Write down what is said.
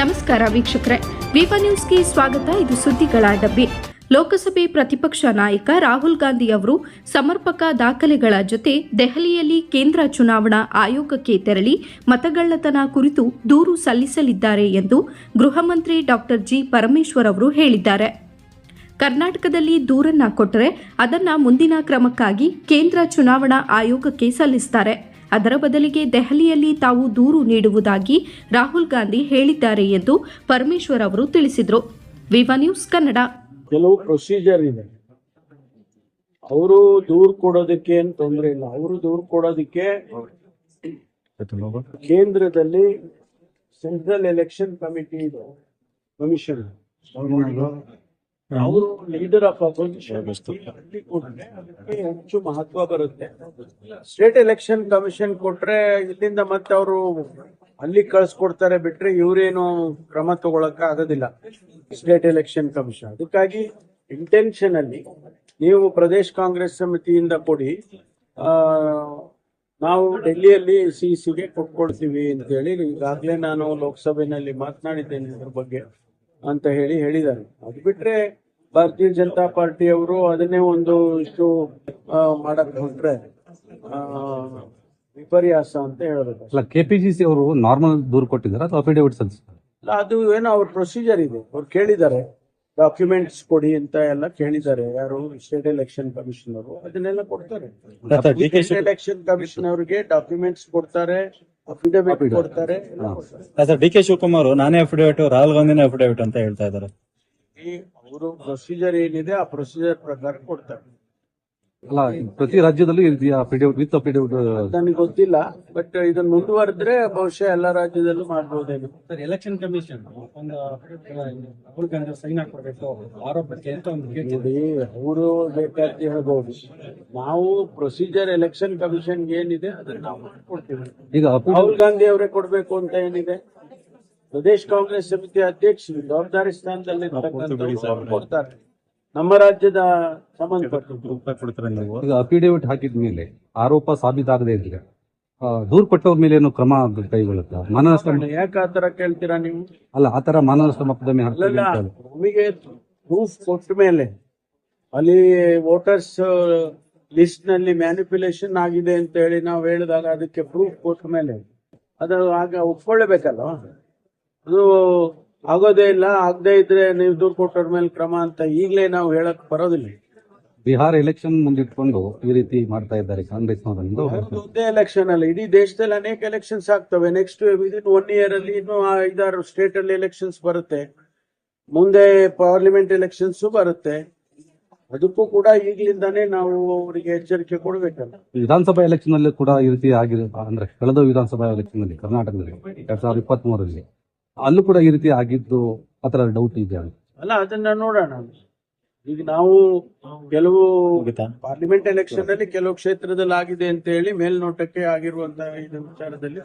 ನಮಸ್ಕಾರ ವೀಕ್ಷಕರೇ. ವಿವ ನ್ಯೂಸ್ಗೆ ಸ್ವಾಗತ. ಇದು ಸುದ್ದಿಗಳ ಡಬ್ಬಿ ಲೋಕಸಭೆ ಪ್ರತಿಪಕ್ಷ ನಾಯಕ ರಾಹುಲ್ ಗಾಂಧಿ ಅವರು ಸಮರ್ಪಕ ದಾಖಲೆಗಳ ಜೊತೆ ದೆಹಲಿಯಲ್ಲಿ ಕೇಂದ್ರ ಚುನಾವಣಾ ಆಯೋಗಕ್ಕೆ ತೆರಳಿ ಮತಗಳ್ಳತನ ಕುರಿತು ದೂರು ಸಲ್ಲಿಸಲಿದ್ದಾರೆ ಎಂದು ಗೃಹ ಮಂತ್ರಿ ಡಾಕ್ಟರ್ ಜಿ. ಪರಮೇಶ್ವರ್ ಅವರು ಹೇಳಿದ್ದಾರೆ. ಕರ್ನಾಟಕದಲ್ಲಿ ದೂರನ್ನ ಕೊಟ್ಟರೆ ಅದನ್ನ ಮುಂದಿನ ಕ್ರಮಕ್ಕಾಗಿ ಕೇಂದ್ರ ಚುನಾವಣಾ ಆಯೋಗಕ್ಕೆ ಸಲ್ಲಿಸುತ್ತಾರೆ ಅದರ ಬದಲಿಗೆ ದೆಹಲಿಯಲ್ಲಿ ತಾವು ದೂರು ನೀಡುವುದಾಗಿ ರಾಹುಲ್ ಗಾಂಧಿ ಹೇಳಿದ್ದಾರೆ ಎಂದು ಪರಮೇಶ್ವರ್ ಅವರು ತಿಳಿಸಿದರು. Viva News Kannada. ಕೆಲವು ಪ್ರೊಸೀಜರ್ ಇದೆ. ಅವರು ದೂರು ಕೊಡೋದಕ್ಕೆ ತೊಂದರೆ ಇಲ್ಲ. ಅವರು ದೂರ್ ಕೊಡೋದಕ್ಕೆ ಕೇಂದ್ರದಲ್ಲಿ ಸೆಂಟ್ರಲ್ ಎಲೆಕ್ಷನ್ ಕಮಿಟಿ ಇದೆ. ಕಮಿಷನ್ ಅವರು ಲೀಡರ್ ಆಫ್ ಅಪೋಸಿಷನ್ ಅದಕ್ಕೆ ಹೆಚ್ಚು ಮಹತ್ವ ಬರುತ್ತೆ. ಸ್ಟೇಟ್ ಎಲೆಕ್ಷನ್ ಕಮಿಷನ್ ಕೊಟ್ರೆ ಇಲ್ಲಿಂದ ಮತ್ತೆ ಅವರು ಅಲ್ಲಿ ಕಳ್ಸಿಕೊಡ್ತಾರೆ ಬಿಟ್ರೆ ಇವ್ರೇನು ಕ್ರಮ ತಗೊಳಕ ಆಗೋದಿಲ್ಲ. ಸ್ಟೇಟ್ ಎಲೆಕ್ಷನ್ ಕಮಿಷನ್ ಅದಕ್ಕಾಗಿ ಇಂಟೆನ್ಷನ್ ಅಲ್ಲಿ ನೀವು ಪ್ರದೇಶ್ ಕಾಂಗ್ರೆಸ್ ಸಮಿತಿಯಿಂದ ಕೊಡಿ ಆ, ನಾವು ಡೆಲ್ಲಿಯಲ್ಲಿ ಸಿ ಸಿಗೆ ಕೊಟ್ಕೊಳ್ತೀವಿ ಅಂತ ಹೇಳಿ ಈಗಾಗಲೇ ನಾನು ಲೋಕಸಭೆಯಲ್ಲಿ ಮಾತನಾಡಿದ್ದೇನೆ ಇದ್ರ ಬಗ್ಗೆ. ಅಂತ ಹೇಳಿ ಹೇಳಿದ್ದಾರೆ. ಅದು ಬಿಟ್ರೆ ಭಾರತೀಯ ಜನತಾ ಪಾರ್ಟಿ ಅವರು ಅದನ್ನೇ ಒಂದು ಇಷ್ಟು ಮಾಡಕ್ ಹೊರಟ್ರೆ ಆ, ವಿಪರ್ಯಾಸ ಅಂತ ಹೇಳಬೇಕು. ಅಲ್ಲ ಕೆಪಿಸಿಸಿ ಅವರು ನಾರ್ಮಲ್ ದೂರು ಕೊಟ್ಟಿದ್ದಾರೆ ಅಥವಾ ಅಫಿಡೇವಿಟ್ ಸಲ್ಲಿಸಿದ್ದಾರೆ? ಅದು ಏನೋ ಅವ್ರ ಪ್ರೊಸೀಜರ್ ಇದೆ. ಅವ್ರು ಕೇಳಿದ್ದಾರೆ ಡಾಕ್ಯುಮೆಂಟ್ಸ್ ಕೊಡಿ ಅಂತ ಎಲ್ಲ ಕೇಳಿದ್ದಾರೆ. ಯಾರು ಸ್ಟೇಟ್ ಎಲೆಕ್ಷನ್ ಕಮಿಷನ್ ಅವರು ಅದನ್ನೆಲ್ಲ ಕೊಡ್ತಾರೆ. ಸ್ಟೇಟ್ ಎಲೆಕ್ಷನ್ ಕಮಿಷನ್ ಅವರಿಗೆ ಡಾಕ್ಯುಮೆಂಟ್ಸ್ ಕೊಡ್ತಾರೆ. ಅಫಿಡವಿಟ್ ಕೊಡ್ತಾರೆ ಎಲ್ಲ ಕೊಡ್ತಾರೆ. ಸರ್ ಡಿ ಕೆ ಶಿವಕುಮಾರ್ ನಾನೇ ಅಫಿಡೇವಿಟ್ ರಾಹುಲ್ ಗಾಂಧಿನೇ ಅಫಿಡೇವಿಟ್ ಅಂತ ಹೇಳ್ತಾ ಇದ್ದಾರೆ. ಈ ಅವರು ಪ್ರೊಸೀಜರ್ ಏನಿದೆ ಆ ಪ್ರೊಸೀಜರ್ ಪ್ರಕಾರ ಕೊಡ್ತಾರೆ. ಅಲ್ಲ ಪ್ರತಿ ರಾಜ್ಯದಲ್ಲೂ ಈ ರೀತಿಯ ಅಫಿಡೇವಿಟ್ ವಿತ್ ನನಗೆ ಗೊತ್ತಿಲ್ಲ ಬಟ್ ಇದನ್ನ ಮುಂದುವರೆದ್ರೆ ಬಹುಶಃ ಎಲ್ಲಾ ರಾಜ್ಯದಲ್ಲೂ ಮಾಡಬಹುದೇನು ಸರ್ ಎಲೆಕ್ಷನ್ ಕಮಿಷನ್ ಒಂದು ಸೈನ್ ಹಾಕೊಡ್ಬೇಕು ಆರೋಪಕ್ಕೆ ಅಂತ ಒಂದು. ನೋಡಿ ಅವರು ಬೇಕಾದ ಹೇಳ್ಬೋದು. ನಾವು ಪ್ರೊಸೀಜರ್ ಎಲೆಕ್ಷನ್ ಕಮಿಷನ್ ಏನಿದೆ ಅದನ್ನ ನಾವು ಮಾಡ್ಕೊಡ್ತೀವಿ. ಈಗ ರಾಹುಲ್ ಗಾಂಧಿ ಅವರೇ ಕೊಡ್ಬೇಕು ಅಂತ ಏನಿದೆ? ಪ್ರದೇಶ್ ಕಾಂಗ್ರೆಸ್ ಸಮಿತಿ ಅಧ್ಯಕ್ಷರು ಜವಾಬ್ದಾರಿ ಸ್ಥಾನದಲ್ಲಿ ಕೊಡ್ತಾರೆ. ನಮ್ಮ ರಾಜ್ಯದ ಸಂಬಂಧ ಕೊಡ್ತಾರೆ ನೀವು? ಈಗ ಅಫಿಡೇವಿಟ್ ಹಾಕಿದ ಮೇಲೆ ಆರೋಪ ಸಾಬೀತಾಗದೇ ಇದ್ರೆ ದೂರ್ ಕೊಟ್ಟವ್ರ ಮೇಲೆ ಏನು ಕ್ರಮ ಕೈಗೊಳ್ಳುತ್ತಾ? ಮಾನನಷ್ಟ ಯಾಕೆ ಆತರ ಕೇಳ್ತೀರಾ ನೀವು? ಅಲ್ಲ ಆತರ ಮಾನನಷ್ಟ ಮೊಕದ್ದಮೆ ನಮಗೆ ಪ್ರೂಫ್ ಕೊಟ್ಟ ಮೇಲೆ ಅಲ್ಲಿ ವೋಟರ್ಸ್ ಲಿಸ್ಟ್ನಲ್ಲಿ ಮ್ಯಾನಿಪುಲೇಷನ್ ಆಗಿದೆ ಅಂತ ಹೇಳಿ ನಾವು ಹೇಳಿದಾಗ ಅದಕ್ಕೆ ಪ್ರೂಫ್ ಕೊಟ್ಟ ಮೇಲೆ ಅದು ಆಗ ಒಪ್ಕೊಳ್ಳೇಬೇಕಲ್ಲ ಅದು ಆಗೋದೇ ಇಲ್ಲ ಆಗದೆ ಇದ್ರೆ ನೀವು ದೂರು ಕೊಟ್ಟವ್ರ ಮೇಲೆ ಕ್ರಮ ಅಂತ ಈಗಲೇ ನಾವು ಹೇಳಕ್ ಬರೋದಿಲ್ಲ. ಬಿಹಾರ ಎಲೆಕ್ಷನ್ ಮುಂದಿಟ್ಕೊಂಡು ಈ ರೀತಿ ಮಾಡ್ತಾ ಇದ್ದಾರೆ ಕಾಂಗ್ರೆಸ್ ಒಂದೇ ಎಲೆಕ್ಷನ್ ಅಲ್ಲ ಇಡೀ ದೇಶದಲ್ಲಿ ಅನೇಕ ಎಲೆಕ್ಷನ್ಸ್ ಆಗ್ತವೆ. ನೆಕ್ಸ್ಟ್ ವಿದಿನ್ ಒನ್ ಇಯರ್ ಅಲ್ಲಿ ಇನ್ನು ಐದಾರು ಸ್ಟೇಟ್ ಅಲ್ಲಿ ಎಲೆಕ್ಷನ್ಸ್ ಬರುತ್ತೆ. ಮುಂದೆ ಪಾರ್ಲಿಮೆಂಟ್ ಎಲೆಕ್ಷನ್ಸ್ ಬರುತ್ತೆ. ಅದಕ್ಕೂ ಕೂಡ ಈಗಲಿಂದಾನೇ ನಾವು ಅವರಿಗೆ ಎಚ್ಚರಿಕೆ ಕೊಡಬೇಕಲ್ಲ. ವಿಧಾನಸಭಾ ಎಲೆಕ್ಷನ್ ಅಲ್ಲಿ ಕೂಡ ಈ ರೀತಿ ಆಗಿದೆ ಅಂದ್ರೆ ಕಳೆದ ವಿಧಾನಸಭಾ ಎಲೆಕ್ಷನ್ ಅಲ್ಲಿ ಕರ್ನಾಟಕದಲ್ಲಿ ಎರಡ್ ಸಾವಿರದ ಇಪ್ಪತ್ತ್ ಮೂರರಲ್ಲಿ ಅಲ್ಲೂ ಕೂಡ ಈ ರೀತಿ ಆಗಿದ್ದು ಆತರ ಡೌಟ್ ಇದೆ ಅಲ್ಲ ಅದನ್ನ ನೋಡೋಣ ಈಗ ನಾವು ಕೆಲವು ಪಾರ್ಲಿಮೆಂಟ್ ಎಲೆಕ್ಷನ್ ಅಲ್ಲಿ ಕೆಲವು ಕ್ಷೇತ್ರದಲ್ಲಿ ಆಗಿದೆ ಅಂತ ಹೇಳಿ ಮೇಲ್ನೋಟಕ್ಕೆ ಆಗಿರುವಂತಹ ಇದು ವಿಚಾರದಲ್ಲಿ.